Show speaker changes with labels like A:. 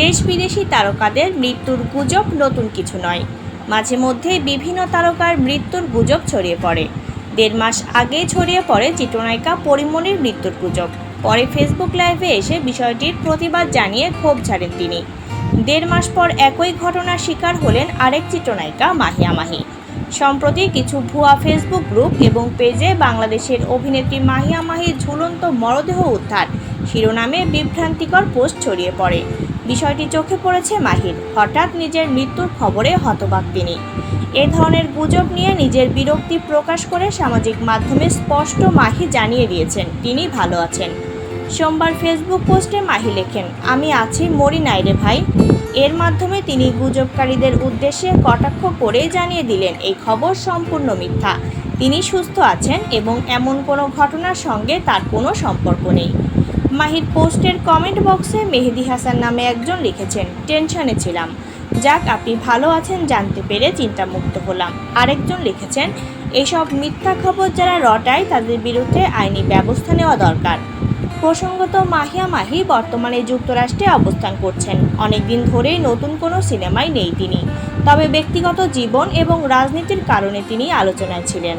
A: দেশ বিদেশি তারকাদের মৃত্যুর গুজব নতুন কিছু নয়। মাঝে মধ্যে বিভিন্ন তারকার মৃত্যুর গুজব ছড়িয়ে পড়ে। দেড় মাস আগে ছড়িয়ে পড়ে চিত্রনায়িকা পরিমণির মৃত্যুর গুজব। পরে ফেসবুক লাইভে এসে বিষয়টির প্রতিবাদ জানিয়ে ক্ষোভ ছাড়েন তিনি। দেড় মাস পর একই ঘটনার শিকার হলেন আরেক চিত্রনায়িকা মাহিয়া মাহি। সম্প্রতি কিছু ভুয়া ফেসবুক গ্রুপ এবং পেজে বাংলাদেশের অভিনেত্রী মাহিয়া মাহির ঝুলন্ত মরদেহ উদ্ধার। শিরোনামে বিভ্রান্তিকর পোস্ট ছড়িয়ে পড়ে। বিষয়টি চোখে পড়েছে মাহির। হঠাৎ নিজের মৃত্যুর খবরে হতবাক তিনি। এ ধরনের গুজব নিয়ে নিজের বিরক্তি প্রকাশ করে সামাজিক মাধ্যমে স্পষ্ট মাহি জানিয়ে দিয়েছেন, তিনি ভালো আছেন। সোমবার ফেসবুক পোস্টে মাহি লেখেন, আমি আছি, মরি নাই রে ভাই। এর মাধ্যমে তিনি গুজবকারীদের উদ্দেশ্যে কটাক্ষ করে জানিয়ে দিলেন, এই খবর সম্পূর্ণ মিথ্যা। তিনি সুস্থ আছেন এবং এমন কোনো ঘটনার সঙ্গে তার কোনো সম্পর্ক নেই। মাহির পোস্টের কমেন্ট বক্সে মেহেদি হাসান নামে একজন লিখেছেন, টেনশনে ছিলাম। যাক, আপনি ভালো আছেন, জানতে পেরে চিন্তামুক্ত হলাম। আরেকজন লিখেছেন, এসব মিথ্যা খবর যারা রটায়, তাদের বিরুদ্ধে আইনি ব্যবস্থা নেওয়া দরকার। প্রসঙ্গত, মাহিয়া মাহি বর্তমানে যুক্তরাষ্ট্রে অবস্থান করছেন। অনেকদিন ধরেই নতুন কোনো সিনেমায় নেই তিনি। তবে ব্যক্তিগত জীবন এবং রাজনীতির কারণে তিনি আলোচনায় ছিলেন।